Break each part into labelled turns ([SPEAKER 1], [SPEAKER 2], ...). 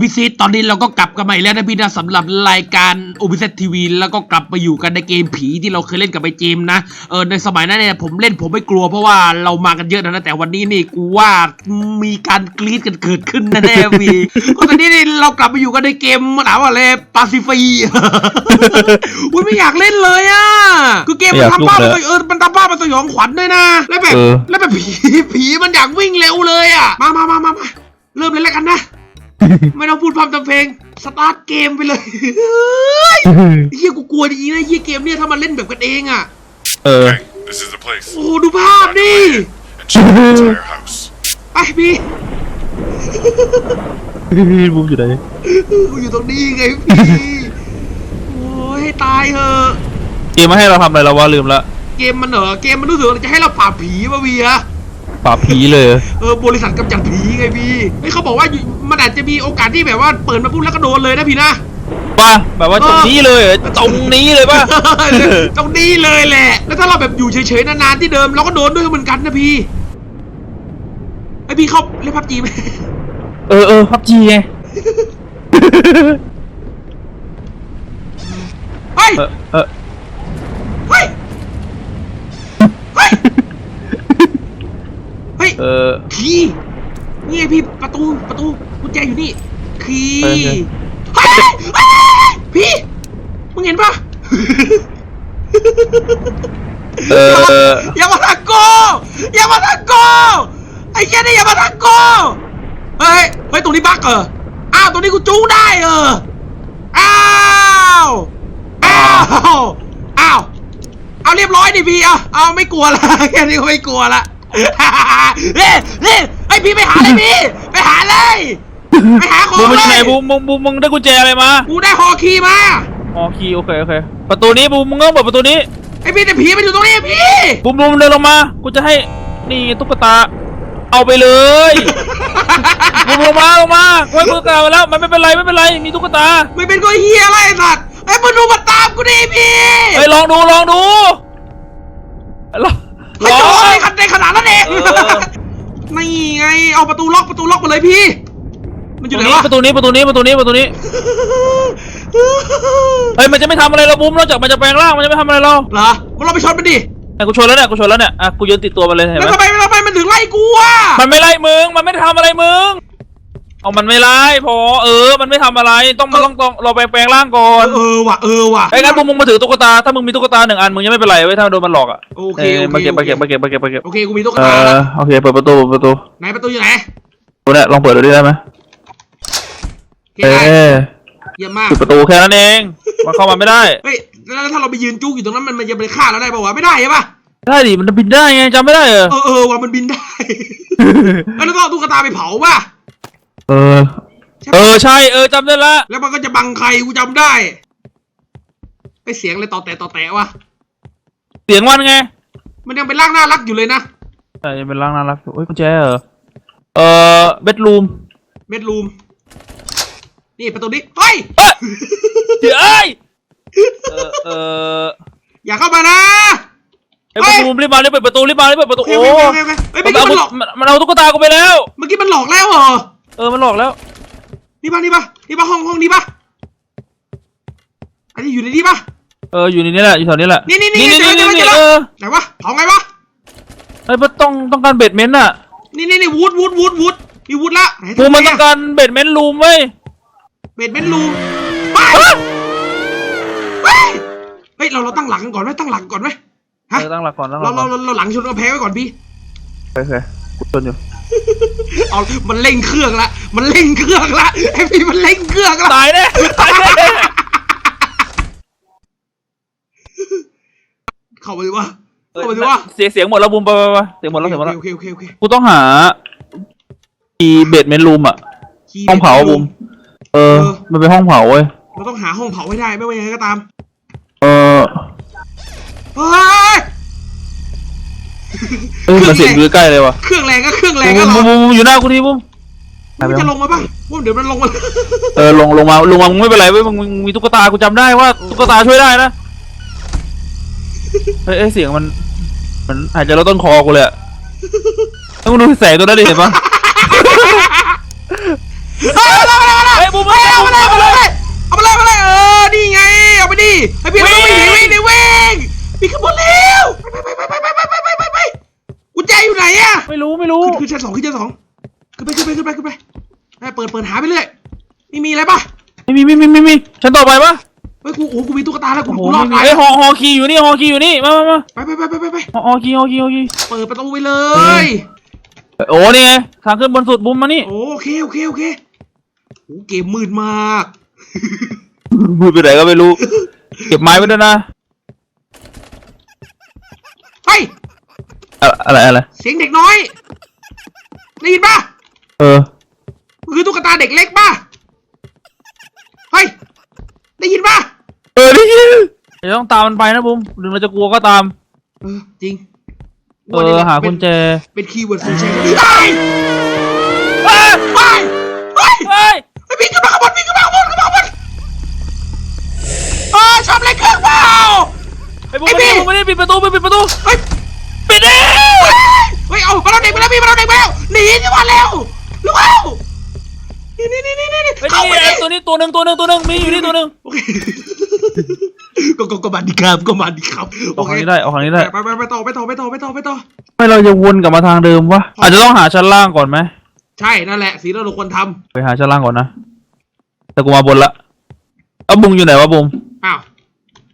[SPEAKER 1] ลพิซิตตอนนี้เราก็กลับกันมาอีกแล้วนะพี่นะสำหรับรายการโอพิเซตทีวีแล้วก็กลับมาอยู่กันในเกมผีที่เราเคยเล่นกับไอ้เจมส์นะเออในสมัยนั้นเนี่ยผมเล่นผมไม่กลัวเพราะว่าเรามากันเยอะนะแต่วันนี้นี่กูว่ามีการกรี๊ดกันเกิดขึ้นแน่ๆพี่ก็ตอนนี้นี่เรากลับมาอยู่กันในเกมถามว่าอะไรปาซิฟีอุ้ยไม่อยากเล่นเลยอะคือเกมมันทำบ้ามันเออมันทำบ้ามันสยองขวัญด้วยนะแล้วแบบ
[SPEAKER 2] เออ
[SPEAKER 1] แล้วแบบผีผีมันอยากวิ่งเร็วเลยอะมามามามามาเริ่มเลยแล้วกันนะ ไม่ต้องพูดพร่ำทำเพลง สตาร์ทเกมไปเลยเฮียกูกลัวจริงๆนะเฮียเกมเนี่ยถ้ามันเล่นแบบกันเองอะ
[SPEAKER 2] เออ
[SPEAKER 3] Okay, this is the place.
[SPEAKER 1] โอ้โหดูภาพดิ
[SPEAKER 3] And check the entire house.
[SPEAKER 1] ไปพี่
[SPEAKER 2] บูมอยู่ไหน
[SPEAKER 1] กูอยู่ตรงนี้ไงพี่โอ้ยให้ตายเถอะ
[SPEAKER 2] เกมมาให้เราทำอะไรแล้ววะลืมละ
[SPEAKER 1] เกมมันเหรอเกมมันรู้สึกว่าจะให้เราปราบผีป่ะพี่อะ
[SPEAKER 2] ปราบผีเลย
[SPEAKER 1] เออบริษัทกำจัดผีไงพี่เฮ้ยเขาบอกว่าอยู่มันอาจจะมีโอกาสที่แบบว่าเปิดมาปุ๊บแล้วก็โดนเลยนะพี่นะ
[SPEAKER 2] ป่ะแบบว่าตรงนี้เลยเหรอตรงนี้เลยป่ะ
[SPEAKER 1] ตรงนี้เลยแหละ แล้วถ้าเราแบบอยู่เฉยๆนานๆที่เดิมเราก็โดนด้วยเหมือนกันนะพี่ ไอพี่เข้าเล่นพับจีไหม
[SPEAKER 2] เออเออพับจีไง
[SPEAKER 1] เฮ้ย
[SPEAKER 2] เออเออ
[SPEAKER 1] เฮ้ย เฮ้ย เฮ้ย
[SPEAKER 2] เออ
[SPEAKER 1] คีย์นี่ไงพี่ประตูประตูกุญแจอยู่นี่คีย์
[SPEAKER 2] เออ
[SPEAKER 1] เฮ้ยเฮ้ยพี่มึงเห็นปะ
[SPEAKER 2] เออ
[SPEAKER 1] อย่ามาทักโกอย่ามาทักโกไอ้แค่นี้อย่ามาทักโกเฮ้ยเฮ้ยตรงนี้บั๊กเอออ้าวตรงนี้กูจู้ได้เอออ้าวอ้าวอ้าวเอาเรียบร้อยดิพี่เอาเอาไม่กลัวละ แค่นี้ก็ไม่กลัวละ เฮ้ยเฮ้ยไอพี่ไปหาเลยพี่ ไปหาเลย ไปหาของ
[SPEAKER 2] บูมมัน
[SPEAKER 1] เล
[SPEAKER 2] อยู่ไหน
[SPEAKER 1] ย
[SPEAKER 2] บูมบูมบูมมึงได้กุญแจอะไรมา
[SPEAKER 1] กูได้ฮอคีย์มา
[SPEAKER 2] อ๋อคีย์โอเคโอเคประตูนี้บูมมึงต้องเปิดประตูนี้
[SPEAKER 1] ไอพี่แต่ผีมันอยู่ตรงนี้พี่
[SPEAKER 2] บูมบูมเดินลงมากูจะให้นี่ตุ๊กตา เอาไปเลยบูมลงมาลงมาไว้มือกลางมาแล้วมันไม่เป็นไรไม่เป็นไรมีตุ๊กตา
[SPEAKER 1] ไม่เป็นก็เฮียอะไรไอ้สัตว์ไอ้ยมึงดูมาตามกูดิพี่
[SPEAKER 2] เฮ้ยลองดูลองดูลอง
[SPEAKER 1] ไม่
[SPEAKER 2] ล
[SPEAKER 1] โด
[SPEAKER 2] อง
[SPEAKER 1] นเลยขัดในขนาดนั้นเอง
[SPEAKER 2] เออ
[SPEAKER 1] นี่ไง เอาประตูล็อกประตูล็อกมาเลยพี่ มันอยู่ไหนวะ
[SPEAKER 2] ประตูนี้ประตูนี้ประตูนี้ประตูนี้เฮ้ยมันจะไม่ทำอะไรเราบูมนอกจากมันจะแปลงร่างมันจะไม่ทำอะไรเรา
[SPEAKER 1] เหรอมันเราไปชนมันดิ
[SPEAKER 2] แต่กูชนแล้วเนี่ยกูชนแล้วเนี่ยอะกูยืนติดตัวมันเลยเห็น
[SPEAKER 1] แล้ว
[SPEAKER 2] ไหม
[SPEAKER 1] ทำไมทำไมมันถึงไล่กูอะ
[SPEAKER 2] มันไม่ไล่มึงมันไม่ได้ทำอะไรมึง เอามันไม่ไล่พอเออ มันไม่ทำอะไรต้องมันต้องต้องเราแปลงแปลงร่างก่อน
[SPEAKER 1] เออว่ะเออว่ะ
[SPEAKER 2] ไอ้งั้นบูมมึงมาถือตุ๊กตาถ้ามึงมีตุ๊กตาหนึ่งอันมึงยังไม่เป็นไรเว้ยถ้าโดนมันหลอกอะ
[SPEAKER 1] โอเค
[SPEAKER 2] เออ
[SPEAKER 1] โอเค
[SPEAKER 2] มาเก็บ
[SPEAKER 1] โอ
[SPEAKER 2] มา
[SPEAKER 1] เค
[SPEAKER 2] เก็บมาเก็บมาเก็บมาเก็บ
[SPEAKER 1] โอเคกูมีตุ๊ก
[SPEAKER 2] เอ
[SPEAKER 1] ตาแล้ว
[SPEAKER 2] อโอเคเปิดประตูเปิดประตู
[SPEAKER 1] ไหนประตูอยู่ไหน
[SPEAKER 2] ตัวเนี่ยลองเปิดดูดิได้ไหม
[SPEAKER 1] โอเค
[SPEAKER 2] เอ
[SPEAKER 1] ได้
[SPEAKER 2] อ
[SPEAKER 1] เยี่ยมมาก
[SPEAKER 2] ปิดประตูแค่นั้นเองมันเข้ามาไม่ได้
[SPEAKER 1] เฮ้ยแล้วถ้าเราไปยืนจุกอยู่ตรงนั้นมันมันจะไปฆ่าเราได้ป่าวะไม่ได้ใช่ปะ
[SPEAKER 2] ได้ดิมันจะบินได้ไงจำไม่ได้เหรอ
[SPEAKER 1] เออเออว่ะมันบินได้ เอ้ยแล้วก็เอาตุ๊กตาไปเผาป่ะ
[SPEAKER 2] เออ
[SPEAKER 1] ใช่
[SPEAKER 2] เอ
[SPEAKER 1] ปะ
[SPEAKER 2] อใช่เออจำได้ละ
[SPEAKER 1] แล้วมันก็จะบังใครกูจำได้ไอเสียงอะไรต่อแต่ต่อแต่วะ
[SPEAKER 2] เสียงมันไง
[SPEAKER 1] มันยังเป็นร่างน่ารักอยู่เลยนะ
[SPEAKER 2] ใช่เป็นร่างน่ารักอยู่เอ้ยกุญแจเหรอเออเบดรูม
[SPEAKER 1] เบดรูมนี่ประตูนี้เฮ้ย
[SPEAKER 2] เอ้ยเดี๋ยวเอ้ยเออเออ
[SPEAKER 1] อย่าเข้ามานะ
[SPEAKER 2] ไอ้ยบูมรีบมารีบเปิดประตูรีบมารีบเปิดประตู
[SPEAKER 1] โอเค
[SPEAKER 2] โอ้
[SPEAKER 1] โอเคโอเคโอเคเฮ้ย
[SPEAKER 2] มั
[SPEAKER 1] เมื่อนกี้
[SPEAKER 2] เอา
[SPEAKER 1] มันหลอก
[SPEAKER 2] มันมันเอาตุ๊กตากูไปแล้ว
[SPEAKER 1] เมื่อกี้มันหลอกแล้วเหรอ
[SPEAKER 2] เออมันหลอกแล้ว
[SPEAKER 1] นี่ป่ะนี่ป่ะนี่ป่ะห้องห้องนี้ป่ะอันนี้อยู่ในนี้ป่ะ
[SPEAKER 2] เอออยู่ในนี้แหละอยู่แถวนี้แหละ
[SPEAKER 1] นี่นี่นี่
[SPEAKER 2] นี่
[SPEAKER 1] เจอ
[SPEAKER 2] นี่
[SPEAKER 1] เจอ
[SPEAKER 2] นี่
[SPEAKER 1] เจอ
[SPEAKER 2] เออ
[SPEAKER 1] ไหนวะเผาไงวะ
[SPEAKER 2] ไอ้ยมันต้องต้องการเบดเมนต์อะ
[SPEAKER 1] นี่นี่นี่วูดวูดวูดวูดมีวูดละไหน
[SPEAKER 2] บูมมัน
[SPEAKER 1] ทำไต้
[SPEAKER 2] องการเบดเมนต์รูมเว้ย
[SPEAKER 1] เบดเมนรูมไปไปเฮ้ยเราเราตั้งหลักกันก่อนไหมตั้งหลักก่อนไหมฮะ
[SPEAKER 2] เออตั้งหลักก่อนตั้งห
[SPEAKER 1] เรา
[SPEAKER 2] ลักก่
[SPEAKER 1] เรา
[SPEAKER 2] อน
[SPEAKER 1] เราเราหลังชนกระแพงไว้ก่อนพี่
[SPEAKER 2] โอเคกูชนอยู่
[SPEAKER 1] เอามันเร่งเครื่องละ มันเร่งเครื่องละไอพี่มันเร่งเครื่องละ
[SPEAKER 2] ตายแน่ตายแน่
[SPEAKER 1] เข้ามาดิวะเข้ามาดิวะ
[SPEAKER 2] เสียงเสียงหมดแล้วบูมไปไปไปเสียงหมดแล้วเสียงหมดแล้ว
[SPEAKER 1] โอเคโอเคโอเคโอเค
[SPEAKER 2] กูต้องหาอีเบดเมนต์รูมอะ
[SPEAKER 1] คีย์
[SPEAKER 2] ห้องเผา
[SPEAKER 1] บด
[SPEAKER 2] บูมเออ มันเป็นห้องเผาเว้ย
[SPEAKER 1] เราต้องหาห้องเผาให้ได้ไม่ว่ายังไงก็ตาม
[SPEAKER 2] เออ
[SPEAKER 1] เฮ้ย
[SPEAKER 2] เอ้ยมันเสียงอยู่ใกล้ๆเลยว่ะ
[SPEAKER 1] เครื่องแรงก็เครื่องแร
[SPEAKER 2] บู
[SPEAKER 1] ง
[SPEAKER 2] ม
[SPEAKER 1] ก็
[SPEAKER 2] บู
[SPEAKER 1] เหรอ
[SPEAKER 2] มบูมบูมอยู่หน้ากูทีบูม
[SPEAKER 1] มันจะลงมาป่ะว่าเดี๋ยวมันลงมา
[SPEAKER 2] เออลงลงมาลงมามึงไม่เป็นไรเว้ยมึงมึงมีตุ๊กตากูจำได้ว่าตุ๊กตาช่วยได้นะเฮ้ยเอ้ยเสียงมัน มันหายใจแล้วต้นคอกูเลยอะต้องดูแสงตัวนั้นดิเห็นปะ
[SPEAKER 1] เฮ้ย
[SPEAKER 2] บูม
[SPEAKER 1] เฮ้ยเอามาเลยเอามาเลยเอามาเลยเอามาเลยเออนี่ไงเอาไปดิไอพี่เราต้องวิ่งหนีวิ่งห นีขึ้นบนเร็วไปไปไปไปไปไปไปไปไปกุญแจอยู่ไหนอะ
[SPEAKER 2] ไม่รู้ไม่รู้
[SPEAKER 1] ขึ้นขึ้นชั้นสองขึ้นชั้นสองขึ้นไปขึ้นไปขึ้นไปขึ้นไปไปเปิดเปิดหาไปเรื่อยไม่มีอะไรปะ
[SPEAKER 2] ไม่มีไม่มีไม่มีฉันต่อไปปะ
[SPEAKER 1] เฮ้ยกูโอ้กูมีตุ๊กตาแล้วกูกูรอดตาย
[SPEAKER 2] ไอ้ฮอฮอคีอยู่นี่ฮอคีอยู่นี่มามามา
[SPEAKER 1] ไปไปไปไปไปไป
[SPEAKER 2] ฮอคีฮอคีฮอคี
[SPEAKER 1] เปิดประตูไปเลย
[SPEAKER 2] โอ้นี่ไงทางขึ้นบนสุดบุ้มมานี่
[SPEAKER 1] โอเคโอเคโอเคโอ้เกมมืดมาก
[SPEAKER 2] มือไปไหนก็ไม่รู้ เก็บไม้ไว้ด้วยนะ
[SPEAKER 1] เฮ้ย
[SPEAKER 2] อะอะไรอะไร
[SPEAKER 1] เสียงเด็กน้อยได้ยินปะ
[SPEAKER 2] เออ
[SPEAKER 1] มันคือตุ๊กตาเด็กเล็กปะเฮ้ยได้ยินปะ
[SPEAKER 2] เออนี่เดี๋ยวต้องตามมันไปนะบุมหรือเราจะกลัวก็ตาม
[SPEAKER 1] เออจริง
[SPEAKER 2] เออหากุญแจ
[SPEAKER 1] เป็นคีย์เวิร์ดฟูลเชนเฮ้ย
[SPEAKER 2] เฮ้ย
[SPEAKER 1] เฮ้ยเฮ้ย
[SPEAKER 2] เฮ้ย
[SPEAKER 1] ไอ้พี่ขึ้นมาข้างบนพี่ขึ้นมาข้างบนขึ้นมาข้างบนเออชอบเล่นเครื่องเปล่า
[SPEAKER 2] ไอ้บุม
[SPEAKER 1] ไอ้
[SPEAKER 2] มา
[SPEAKER 1] พี่
[SPEAKER 2] นี่บุมมานี่ปิดประตูปิดประตู
[SPEAKER 1] เฮ้ย
[SPEAKER 2] ปิ ดดิ
[SPEAKER 1] เฮ้ยเอามาเราเด็กไปแล้วพี่มาเราเด็กไปแล้วหนีดีกว่าเร็วเร็วนี่นี่นี่นี่นี่
[SPEAKER 2] ไอ้
[SPEAKER 1] เข้า
[SPEAKER 2] นี่
[SPEAKER 1] ไป
[SPEAKER 2] ไอ้
[SPEAKER 1] ดิ
[SPEAKER 2] ตัวนี้ตัวหนึ่งตัวหนึ่งตัวหนึ่งมีอยู่นี่ตัวหนึ่ง
[SPEAKER 1] โอเคก็ก็ก็มาดีครับก็มาดีครับ
[SPEAKER 2] ออกทางนี้ได้ออกทางนี้ได้
[SPEAKER 1] ไปไปไปต่อไปต่อไปต่อไปต่อไปต่อ
[SPEAKER 2] ไม่เราจะวนกลับมาทางเดิมวะอาจจะต้องหาชั้นล่างก่อนไหม
[SPEAKER 1] ใช่นั่นแหละสิ่งที่เราควรท
[SPEAKER 2] ไปหาชั้นล่างก่อนนะแต่กูมาบนละเอาบุมอยู่ไหนวะบุมำ
[SPEAKER 1] อ้าว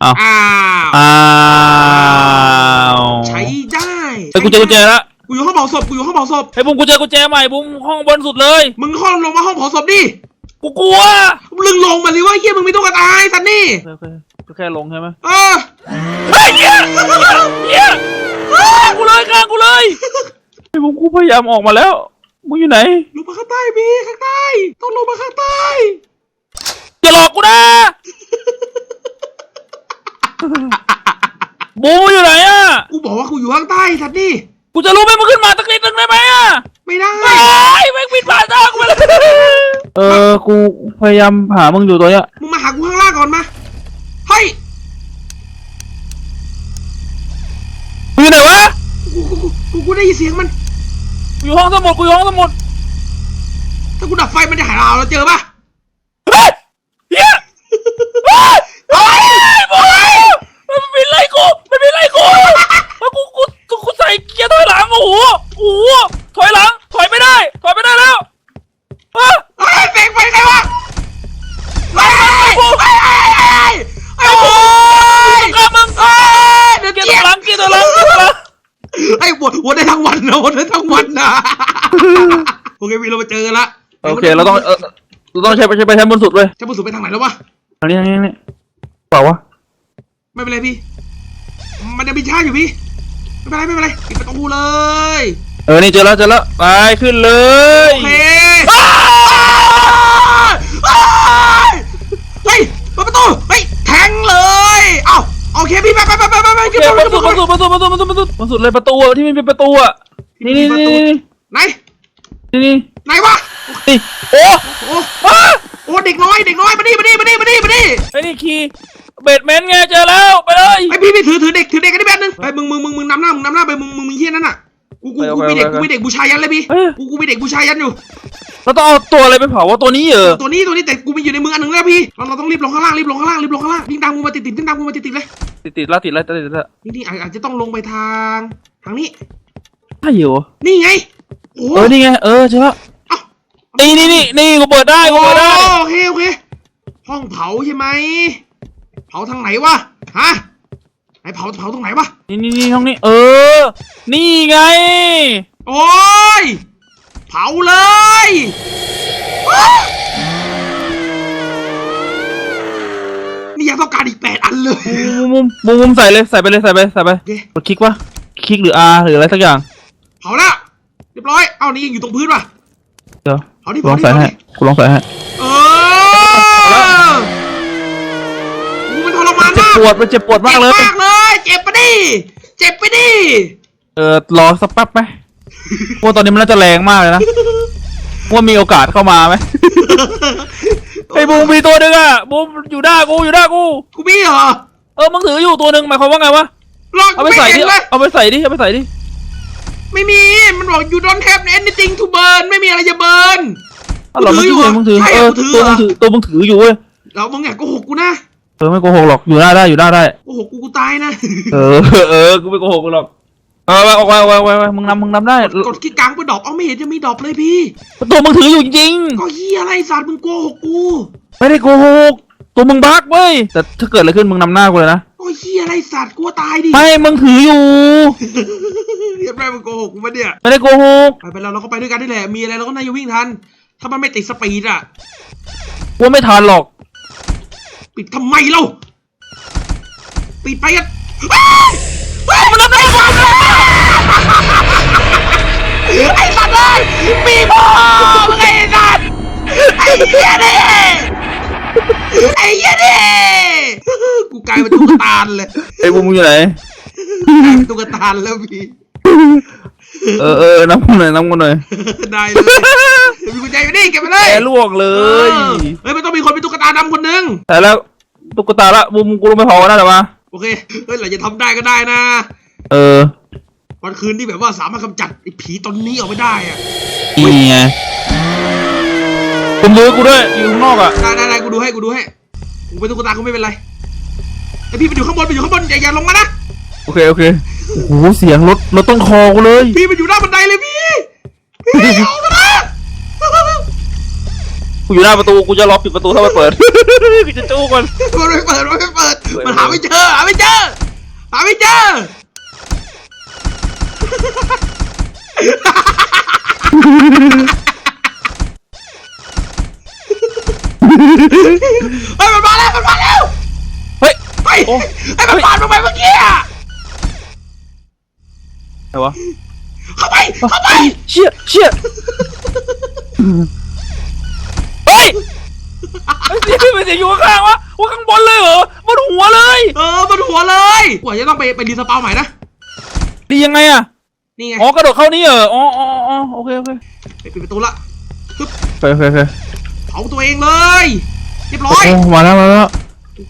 [SPEAKER 2] อ้าว
[SPEAKER 1] อ้าว
[SPEAKER 2] อ้าว
[SPEAKER 1] ใช้ได้
[SPEAKER 2] ไอ้ยกูเจอกุญแจละ
[SPEAKER 1] กูอยู่ห้องเผาศพกูอยู่ห้องเผาศพ
[SPEAKER 2] ไอ้บุมกูเจอกุญแจใหม่บุมห้องบนสุดเลย
[SPEAKER 1] มึงห้องลงมาห้องเผาศพดิ
[SPEAKER 2] กูกลัว
[SPEAKER 1] มึงลงมาเลยว่าเฮียมึงมีตุ๊กตาไอ้สันนี่
[SPEAKER 2] โอเคก็แค่ลงใช่ไหม
[SPEAKER 1] เออ
[SPEAKER 2] เฮ้ยเหี้ยเหี้ยข้างกูเลยข้างกูเลยไอ้บุมกูพยายามออกมาแล้วมึงอยู่ไหน
[SPEAKER 1] ลงมาข้างใต้มีข้างใต้ต้องลงมาข้างใต้
[SPEAKER 2] อย่าหลอกกูนะ บูมอยู่ไหนอะ
[SPEAKER 1] กูบอกว่ากูอยู่ข้างใต้สันนี่
[SPEAKER 2] กูจะรู้ไหมมึงขึ้นมาตะกนิดนึงได้ไหมอะ
[SPEAKER 1] ไม่ได้
[SPEAKER 2] ไอ้ยแม่งปิดฝาทางกูไปเลยเออ กูพยายามหามึงอยู่ตัวเนี้ย
[SPEAKER 1] มึงมาหากูข้างล่างก่อนมา เฮ้ย
[SPEAKER 2] มึงอยู่ไหนวะ
[SPEAKER 1] กูกูกูกูกูได้ยินเสียงมัน
[SPEAKER 2] กูอยู่ห้องสมุด กูอยู่ห้องสมุด
[SPEAKER 1] ถ้ากูดับไฟมันจะหายเราเราเจอปะ
[SPEAKER 2] โอเคเราต้องเออเราต้องใช้ไปใช้ไปใช้บนสุดเลย
[SPEAKER 1] จะไปสู่ไปทางไหนแล้ววะ
[SPEAKER 2] ทางนี้ทางนี้ทางนี้เปล่าวะ
[SPEAKER 1] ไม่เป็นไรพี่ มันจะมีช้าอยู่พี่ ไม่เป็นไรไม่เป็นไรปิดประตูเลย
[SPEAKER 2] เออนี่เจอแล้วเจอแล้วไปขึ้นเลย
[SPEAKER 1] โอเคเฮ้ยเปิดประตู เฮ้ย แทงเลย เอ้าโอเคพี่ไปไปไปไปไปไป
[SPEAKER 2] เก็บประตูประตูประตูประตูประตูประตูประตูเลยประตูอะที่มันเป็นประตูอะนี่นี่นี่นี่
[SPEAKER 1] ไหน
[SPEAKER 2] นี่นี่
[SPEAKER 1] ไหนวะ
[SPEAKER 2] นี่โอ้
[SPEAKER 1] โอ้
[SPEAKER 2] อ้า
[SPEAKER 1] โอ้เด็กน้อยเด็กน้อยมาดิมาดิมาดิมาดิมาดิ
[SPEAKER 2] ไอ้นี่คีย์เบดเมนต์ไงเจอแล้วไปเลย
[SPEAKER 1] ไอพี่พี่ถือถือเด็กถือเด็กกันที่แบนนึงไอมึงมึงมึงมึงนำหน้ามึงนำหน้าไปมึงมึงมึงเฮี้ยนั่นน่ะกูกูกูมีเด็กกูมีเด็กบูชายันเลยพี่กูกูมีเด็กบูชายันอยู่
[SPEAKER 2] เราต้องเอาตัวอะไรไปเผาวะตัวนี้เหรอ
[SPEAKER 1] ตัวนี้ตัวนี้แต่กูมีอยู่ในมืออันหนึ่งแล้วพี่เราเราต้องรีบลงข้างล่างรีบลงข้างล่างรีบลงข้างล่างวิ่งตามกูมาติดติดวิ่งตามกูมาติดติดเลย
[SPEAKER 2] ติดติดแล้วติดแล้วติดแล้ว
[SPEAKER 1] นี่นี่อาจอาจจะต้องลงไปทางทางนี้
[SPEAKER 2] ใช่เหรอ
[SPEAKER 1] นี่ไงโอ้
[SPEAKER 2] เออนี่ไงเออเจอแล้ว
[SPEAKER 1] เอ้า
[SPEAKER 2] นี่นี่นี่นี่กูเปิดได้กูเปิดได้
[SPEAKER 1] โอเคโอเคห้องเผาใช่ไหมเผาทางไหนวะฮะไหนเผาเผาตรงไหนวะ
[SPEAKER 2] นี่นี่นี่ห้องนี้ เออ นี่ไง
[SPEAKER 1] โอ้ยเผาเลยอ้านี่ยังต้องการอีกแปดอันเลย
[SPEAKER 2] มุมมุมมุมใส่เลยใส่ไปเลยใส่ไปใส่ไป
[SPEAKER 1] โอเค
[SPEAKER 2] กดคลิกวะคลิกหรือ R หรืออะไรสักอย่าง
[SPEAKER 1] เผาแล้วเรียบร้อย เอ้านี่ยังอยู่ตรงพื้นป่ะ
[SPEAKER 2] เดี๋ยว
[SPEAKER 1] เผาดิ
[SPEAKER 2] กูล
[SPEAKER 1] เผา
[SPEAKER 2] อง
[SPEAKER 1] ดิ
[SPEAKER 2] ใส่
[SPEAKER 1] เผา
[SPEAKER 2] ให้
[SPEAKER 1] ดิ
[SPEAKER 2] กูลองใส่ให้
[SPEAKER 1] เออกูมันทรมาน
[SPEAKER 2] เจ็บ
[SPEAKER 1] มาก
[SPEAKER 2] ปวดมันเจ็บปวดมากเลย
[SPEAKER 1] จ็บมากเลย เจ็บไปดิ เจ็บไปดิ
[SPEAKER 2] เออรอสักแป๊บไหมเพราะว่าตอนนี้มันน่าจะแรงมากเลยนะว่ามีโอกาสเข้ามาไหมไอ้บูมมีตัวหนึ่งอะบูมอยู่หน้ากูอยู่หน้ากู
[SPEAKER 1] กูมีเหรอ
[SPEAKER 2] เออมึงถืออยู่ตัวหนึ่งหมายความว่าไงวะ
[SPEAKER 1] ลอง
[SPEAKER 2] เอาไป
[SPEAKER 1] ไม่
[SPEAKER 2] ใส่
[SPEAKER 1] เห็
[SPEAKER 2] ดิ
[SPEAKER 1] นเลย
[SPEAKER 2] เอาไปใส่ดิ เอาไปใส่ดิ
[SPEAKER 1] ไม่มี มันบอก you don't have anything to burn ไม่มีอะไรจะเบิร์น
[SPEAKER 2] อ้าวเหรอ
[SPEAKER 1] ถื
[SPEAKER 2] เมื่
[SPEAKER 1] อ
[SPEAKER 2] อ
[SPEAKER 1] อยู่
[SPEAKER 2] กี้
[SPEAKER 1] เหรอ
[SPEAKER 2] เห็นมึงถือ
[SPEAKER 1] ใช่
[SPEAKER 2] เอ
[SPEAKER 1] เหร
[SPEAKER 2] อ
[SPEAKER 1] อถือ
[SPEAKER 2] ตัว
[SPEAKER 1] เหร
[SPEAKER 2] มึ
[SPEAKER 1] อง
[SPEAKER 2] ถือตัวมึงถืออยู่เว้ย
[SPEAKER 1] เรามึงอยากโกหกกูนะ
[SPEAKER 2] เออไม่โกหกหรอกอยู่ได้ได้อยู่ได้ได้
[SPEAKER 1] โกหกกูกูตายนะ
[SPEAKER 2] เออเออกูไม่โกหกกูหรอกเอาไปเอาไปเอาไปเอาไปเอาไปมึงนำมึงนำได้
[SPEAKER 1] กดที่กลางไปดรอปเอาไม่เห็นจะมีดรอปเลยพี่
[SPEAKER 2] ตัวมึงถืออยู่จริง
[SPEAKER 1] ก็เฮียอะไรสัตว์มึงโกหกกู
[SPEAKER 2] ๆไม่ได้โกหกตัวมึงบั๊กเว้ยแต่ถ้าเกิดอะไรขึ้นมึงนำหน้ากูเลยนะ
[SPEAKER 1] ก็เฮียอะไรสัตว์กูว่าตายดิ
[SPEAKER 2] ไม่มึงถืออยู่
[SPEAKER 1] เฮียแม่มึงโกหกกูมาเนี่ย
[SPEAKER 2] ไม่ได้โกหก
[SPEAKER 1] ไปไปเราเราก็ไปด้วยกันนี่แหละ มีอะไรเราก็น่าจะวิ่งทัน ถ้ามันไม่ติดสปีดอะ
[SPEAKER 2] กูไม่ทันหรอก
[SPEAKER 1] ปิดทำไมเราปิดไปกัน
[SPEAKER 2] มันรับได้ไง
[SPEAKER 1] ไอ้สัตว์เลยมีพ่อมึงไอ้สัตว์ไอ้เหี้ยนี่ไอ้เหี้ยนี่กูกลายเป็นตุ๊กตาเลย
[SPEAKER 2] ไอ้บูมมึงอยู่ไหน
[SPEAKER 1] กลายเป็นตุ๊กตาแล้วพี่
[SPEAKER 2] เออเออน้ำกูหน่อยน้ำกูหน่อย
[SPEAKER 1] ได้เลยมีกุญแจอยู่นี่เก็บไปเลย
[SPEAKER 2] แกลวกเล
[SPEAKER 1] เอยอเฮ้ยมันต้องมีคนเป็นตุ๊กตาดำคนหนึง
[SPEAKER 2] แต่แล้วตุ๊กตาละบูมกูรู้ไม่พอนะเดี๋ยวมา
[SPEAKER 1] โอเคเฮ้ยเราจะทำได้ก็ได้นะ
[SPEAKER 2] เออ
[SPEAKER 1] วันคืนที่แบบว่าสามารถกำจัดไอ้ผีตนนี้ออกไปได้อะ
[SPEAKER 2] นี่ไงผมดูให้กูด้วยอยู่ข้างนอกอะ
[SPEAKER 1] ได้ได้ได้กูดูให้กูดูให้กูเป็นตุ๊กตากูไม่เป็นไรไอพี่ไปอยู่ข้างบนไปอยู่ข้างบนอย่าอย่าลงมานะ
[SPEAKER 2] โอเคโอเค โอ้โหเสียงรถรถต้นคอกูเลย
[SPEAKER 1] พี่ไปอยู่หน้าบันไดเลยพี่พี่ออกมานะ
[SPEAKER 2] กูอยู่หน้าประตูกูจะล็อกปิดประตูถ้ามันเปิดกูจะจู้ก่อน
[SPEAKER 1] มันไม่เปิดมันไม่เปิดมันหาไม่เจอหาไม่เจอหาไม่เจอเฮ้ยมันมาแล้วมันมาแล้ว
[SPEAKER 2] เฮ้ย
[SPEAKER 1] เฮ้ย
[SPEAKER 2] โอ้
[SPEAKER 1] ไอ้มันปาดมาไปเมื่อกี้ อะ
[SPEAKER 2] ไหนวะ
[SPEAKER 1] เข้าไปเข้าไป
[SPEAKER 2] เชี่ยเชี่ยเฮ้ยไอ้เสียงมันเสียงอยู่ข้างๆวะว่าข้างบนเลยเหรอบนหัวเลย
[SPEAKER 1] เออมันหัวเลยกว่าจะต้องไปไปรีสปาวใหม่นะ
[SPEAKER 2] ดียังไงอะ
[SPEAKER 1] นี่ไง
[SPEAKER 2] อ๋อกระโดดเข้านี่เหรออ๋ออ๋ออ๋อโอเคโอเค
[SPEAKER 1] ไปปิดประตูละฮึบ
[SPEAKER 2] โอเคโอเคโอเค
[SPEAKER 1] เผาตัวเองเลยเรียบร้อย
[SPEAKER 2] โอ้มาแล้วมาแล้ว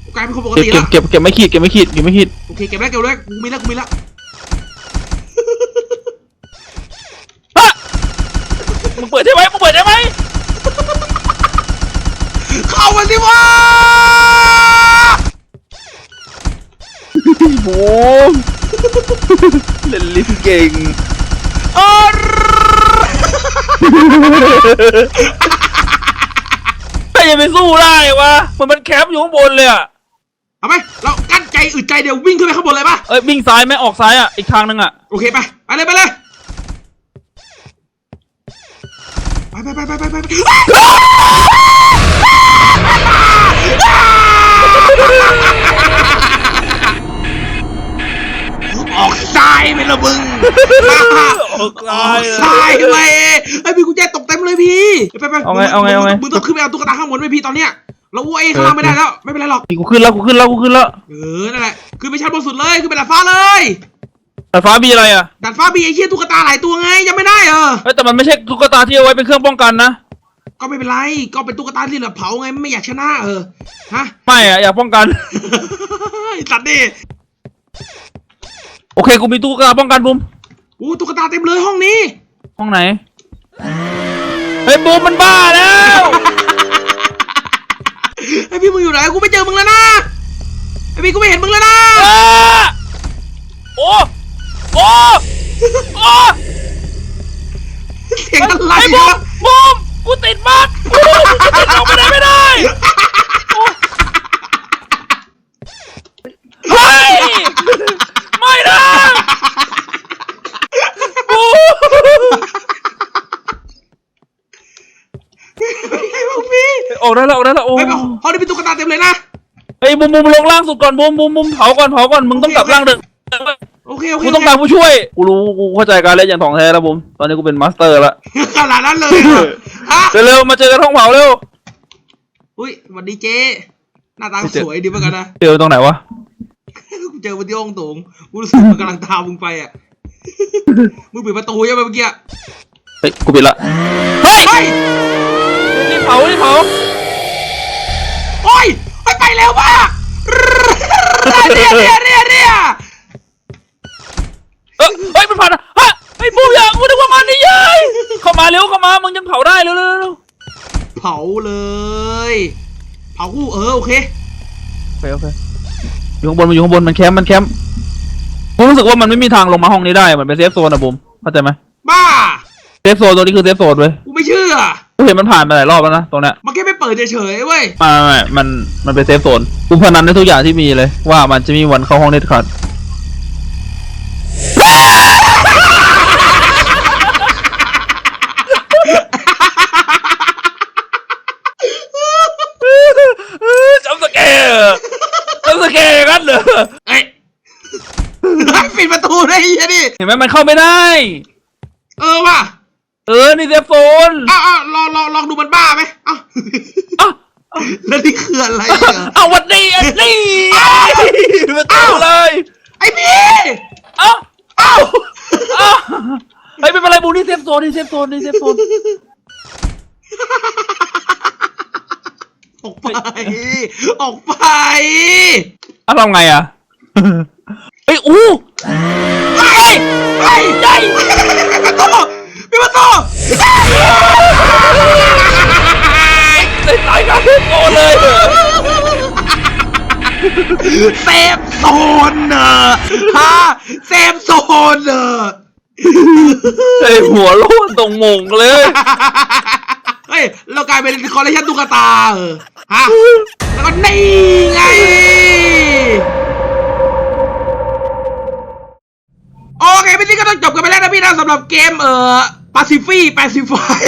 [SPEAKER 1] กูกลายเป็นคนปก
[SPEAKER 2] เก็บ
[SPEAKER 1] ติ
[SPEAKER 2] เก็
[SPEAKER 1] แล้
[SPEAKER 2] บ
[SPEAKER 1] ว
[SPEAKER 2] เก็บเก็บไม่ขีดเก็บไม่ขีดเก็บไม่ขีด
[SPEAKER 1] โอเคเก็บแล้วเก็บแล้วกูมีแล้วกูมีแล้ว
[SPEAKER 2] ฮะมึ งเปิดได้ไหมมึงเปิดได้ไหม
[SPEAKER 1] เข้ามาสิวะ
[SPEAKER 2] โอ้เล่นลิ้นเก่ง
[SPEAKER 1] เออ
[SPEAKER 2] แต่ยังไปสู้ได้วะ มันมันแคปอยู่ข้างบนเลยอะ
[SPEAKER 1] เอาไหมเรากั้นใจอึดใจเดี๋ยววิ่งขึ้นไปข้างบนเลยปะ
[SPEAKER 2] เอ้ยวิ่งซ้ายไหมออกซ้ายอะอีกทางนึงอะ
[SPEAKER 1] โอเคไปไปเลยไปเลย ไปไปไปไปไปไปออกซ้ายไปละมึง
[SPEAKER 2] ออกซ้า
[SPEAKER 1] ยซ้ายไปไอ้พี่กุญแจตกเต็มเลยพี่ไปไป
[SPEAKER 2] เอาไงเอาไงเอาไง
[SPEAKER 1] มึงต้องขึ้นไปเอาตุ๊กตาข้างบนไว้พี่ตอนเนี้ยเราวัวเอข้างล่างไม่ได้แล้วไม่เป็นไรหรอก
[SPEAKER 2] กูขึ้นแล้วกูขึ้นแล้วกูขึ้นแล้ว
[SPEAKER 1] เออนั่นแหละขึ้นไปชั้นบนสุดเลยขึ้นไปดาดฟ้าเลย
[SPEAKER 2] แต่ฟ้ามีอะไรอะ
[SPEAKER 1] ดาดฟ้ามีไอ้เหี้ยตุ๊กตาหลายตัวไงยังไม่ได้เออ
[SPEAKER 2] เฮ้ยแต่มันไม่ใช่ตุ๊กตาที่เอาไว้เป็นเครื่องป้องกันนะ
[SPEAKER 1] ก็ไม่เป็นไร ก็เป็นตุ๊กตาที่เหลือเผาไงไม่อยากชนะเออ ฮะ
[SPEAKER 2] ไม่อะอยากป้องกัน
[SPEAKER 1] ไอ้สัตว์ดิ
[SPEAKER 2] โอเคกูมีตุ๊กตาป้องกันบุม
[SPEAKER 1] อู้ตุ๊กตาเต็มเลยห้องนี้
[SPEAKER 2] ห้องไหนเฮ้ยบูมมันบ้าแล้ว
[SPEAKER 1] ไอ้พี่มึงอยู่ไหนกูไม่เจอมึงแล้วนะไอ้พี่กูไม่เห็นมึงแล้วนะ
[SPEAKER 2] อ้าโอ้ โอ้โอ้
[SPEAKER 1] เสียงอะไร
[SPEAKER 2] ไอ้บูม
[SPEAKER 1] วะ
[SPEAKER 2] บูมกูติดบั๊กบูมกูติดออกไปไหนไม่ได้โอ้เฮ้ยไม่นะบูม
[SPEAKER 1] ไอ้พวกพี่
[SPEAKER 2] ออกได้แล้วออกได้แล้วโอ้
[SPEAKER 1] ไอ้ยห้องนี้เป็นตุ๊กตาเต็มเลยนะ
[SPEAKER 2] ไอ้ยบูมบูมลงล่างสุดก่อนบูมบูมบูมเผาก่อนเผาก่อนมึงต้องกลับล่างเดิม
[SPEAKER 1] โอ เคโอเค
[SPEAKER 2] กูต้องการผู้ช่วย กูรู้ กูเข้าใจการเล่นอย่างถ่องแท้แล้วผม ตอนนี้กูเป็นมาสเตอร์ละ
[SPEAKER 1] ขนาดนั้นเลยเหรอฮะ
[SPEAKER 2] เร็วๆมาเจอกันห้องเผาเร็ว
[SPEAKER 1] อุ้ยสวัสดีเจ๊หน้าตาสวยดีเหมือนกันนะ
[SPEAKER 2] เจอตรงไหนวะ
[SPEAKER 1] กูเจอวันที่ห้องโถงกูรู้สึกมันกำลังตามมึงไปอะ มึงปิดประตูใช่ไหมเมื่อกี้อะ
[SPEAKER 2] เฮ้ย กูปิดละ เฮ้ย
[SPEAKER 1] เฮ้ย
[SPEAKER 2] รีบเผารีบเผา
[SPEAKER 1] โอ้ยไปไปเร็วมากเรียเรียเรียเรีย
[SPEAKER 2] เอ้ยเฮ้ย มันผ่านอะฮะไอ้บูมอย่ากูนึกว่ามันนี่ยัย เข้ามาเร็วเข้ามามึงยังเผาได้เร็วเร็วเร็วา
[SPEAKER 1] เลย เผาคู่เออโอเค
[SPEAKER 2] โอเคโอเคอยู่ข้างบนมันอยู่ข้างบนมันแคมป์มันแคมป์ผมรู้สึกว่ามันไม่มีทางลงมาห้องนี้ได้เหมือนเป็นเซฟโซนอะบุมเข้าใจไหม
[SPEAKER 1] บ้า
[SPEAKER 2] เซฟโซนตัวนี้คือเซฟโซนเว้ย
[SPEAKER 1] กูไม่เชื่อ
[SPEAKER 2] กูเห็นมันผ่านไปหลายรอบแล้วนะตรงเนี้ย
[SPEAKER 1] มันแค่ไม่เปิดเฉยๆเว้ย
[SPEAKER 2] ไมาไม่มันมันเป็นเซฟโซนกูพนันในทุกอย่างที่มีเลยว่ามันจะมีวันเข้าห้องเด็ดขาด จำสแกร์จำสแกร์กัน เหรอ
[SPEAKER 1] เอ้ยปิดประตูได้ยังไงนี่
[SPEAKER 2] เห็นไหมมันเข้าไม่ได้
[SPEAKER 1] เออว่ะ
[SPEAKER 2] เออนี่เซฟโซน
[SPEAKER 1] เอ้าวอ้าวลองลองลองดูมันบ้าไหมเอ้า
[SPEAKER 2] อะ
[SPEAKER 1] แล้วนี่คืออะไรเหรอ
[SPEAKER 2] เอาวันนี้อันนี้มาตู้เลย
[SPEAKER 1] ไอ้พี่
[SPEAKER 2] เอ้าเอ้าเอ้าเฮ้ยไม่เป็นไรบูนี่เซฟโซนนี่เซฟโซนนี่เซฟโซน
[SPEAKER 1] ออกไป ออกไป
[SPEAKER 2] อะทำไงอะเฮ้ยอู้
[SPEAKER 1] ไปไปใหญ่ปิดประตูปิดประตู
[SPEAKER 2] ได้ตายกันเซฟโซนเลย
[SPEAKER 1] เซฟโซนเนอะฮะเซฟโซนเนอะ
[SPEAKER 2] ไอหัวโล้นตรงมงเลย
[SPEAKER 1] เฮ้ย เรากลายเป็นคอลเลคชันตุ๊กตาเออ ฮะแล้วก็นี่ไง โอเคพี่นี่ก็ต้องจบกันไปแล้วนะพี่นะสำหรับเกมเอ่อปาซิฟี่แปซิฟาย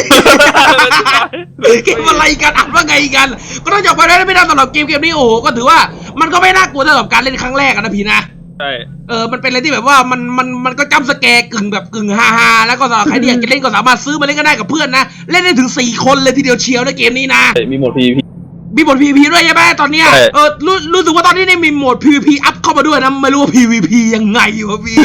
[SPEAKER 1] เกมอะไรกันอ่านว่าไงกัน ก็ต้องจบไปแล้วนะพี่นะสำหรับเกมเกมนี้โอ้โหก็ถือว่ามันก็ไม่น่ากลัวเท่ากับการเล่นครั้งแรกอะนะพี่นะ
[SPEAKER 2] ใช่
[SPEAKER 1] เออ มันเป็นอะไรที่แบบว่ามันมันมันก็จำสแกร์กึ่งแบบกึ่งฮาฮาๆแล้วก็สำหรับใครที่อยากจะเล่นก็สามารถซื้อมาเล่นก็ได้กับเพื่อนนะ เล่นได้ถึง4คนเลยทีเดียวเชียวนะเกมนี้นะ
[SPEAKER 2] มีโหมด PVP
[SPEAKER 1] มีโหมด PVP ด้วยใช่ไหมตอนเนี้ย
[SPEAKER 2] ใช่
[SPEAKER 1] เออรู้รู้สึกว่าตอนนี้เนี่ยมีโหมด PVP อัพเข้ามาด้วยนะไม่รู้ว่า PVP ยังไงวะพี่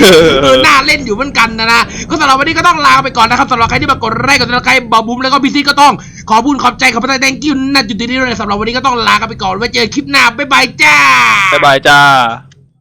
[SPEAKER 1] เออน่าเล่นอยู่เหมือนกันนะนะก็สำหรับวันนี้ก็ต้องลาไปก่อนนะครับสำหรับใครที่มากดไลค์กดติดตามใครบอบุ้มแล้วก็พี่ซีก็ต้องขอบคุณขอบใจขอบใจ thank you นะจุดนี้ด้วยนะสำหรับวันนี้ก็ต้องลากันไปก่อนไว้เจอคลิปหน้าบ๊ายบายจ้า
[SPEAKER 2] บ๊ายบายจ้า